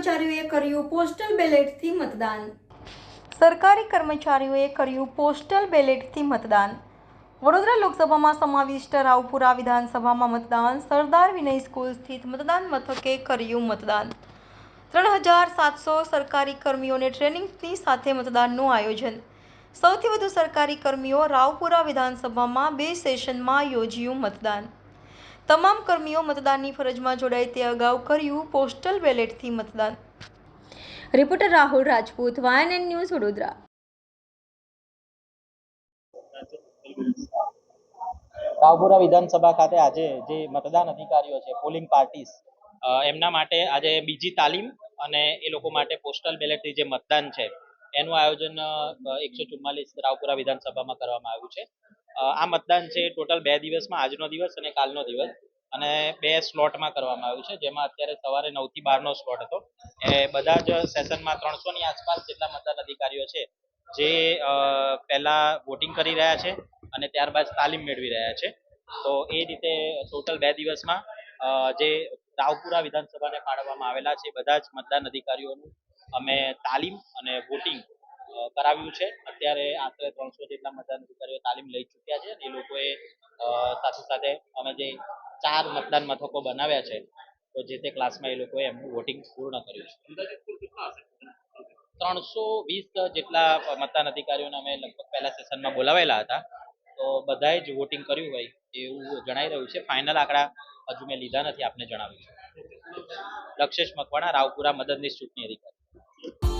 કર્મચારીઓએ કર્યું પોસ્ટલ બેલેટથી મતદાન. સરકારી કર્મચારીઓએ કર્યું પોસ્ટલ બેલેટથી મતદાન. વડોદરા લોકસભામાં સમાવિષ્ટ રાવપુરા વિધાનસભામાં મતદાન. સરદાર વિનય સ્કૂલ સ્થિત મતદાન મથકે કર્યું મતદાન. ત્રણ હજાર સાતસો સરકારી કર્મીઓને ટ્રેનિંગની સાથે મતદાનનું આયોજન. સૌથી વધુ સરકારી કર્મીઓ રાવપુરા વિધાનસભામાં બે સેશનમાં યોજ્યું મતદાન. તમામ કર્મીઓ મતદાનની ફરજમાં જોડાય તે અગાઉ કર્યું પોસ્ટલ બેલેટથી મતદાન. Reporter Rahul Rajput, YNN news Vadodara. Raopura વિધાનસભા ખાતે આજે જે મતદાન અધિકારીઓ છે, પોલિંગ પાર્ટીસ એમના માટે આજે બીજી તાલીમ અને એ લોકો માટે પોસ્ટલ બેલેટથી જે મતદાન છે, એનું આયોજન એકસો ચુમ્માલીસ રાવપુરા વિધાનસભામાં કરવામાં આવ્યું છે. આ મતદાન છે ટોટલ બે દિવસમાં, આજનો દિવસ અને કાલનો દિવસ. અને બે સ્લોટમાં કરવામાં આવ્યું છે, જેમાં અત્યારે સવારે નવથી બારનો સ્લોટ હતો. એ બધા જ સેશનમાં ત્રણસો ની આસપાસ જેટલા મતદાન અધિકારીઓ છે, જે પહેલા વોટિંગ કરી રહ્યા છે અને ત્યારબાદ તાલીમ મેળવી રહ્યા છે. તો એ રીતે ટોટલ બે દિવસમાં જે રાવપુરા વિધાનસભાને ફાળવવામાં આવેલા છે, બધા જ મતદાન અધિકારીઓનું અમે તાલીમ અને વોટિંગ કરાવ્યું છે. અત્યારે આશરે ત્રણસો જેટલા મતદાન અધિકારીઓ તાલીમ લઈ ચૂક્યા છે એ લોકોએ સાથે સાથે અમે જે ચાર મતદાન મથકો બનાવ્યા છે, તો જે તે ક્લાસમાં એ લોકોએ એમનું વોટિંગ પૂર્ણ કર્યું છે. ત્રણસો વીસ જેટલા મતદાન અધિકારીઓને અમે લગભગ પહેલા સેશનમાં બોલાવેલા હતા. તો બધાએ જ વોટિંગ કર્યું હોય એવું જણાઈ રહ્યું છે. ફાઇનલ આંકડા હજુ મેં લીધા નથી, આપને જણાવ્યું છે. લક્ષેશ મકવાણા, રાવપુરા મદદનીશ ચૂંટણી અધિકારી.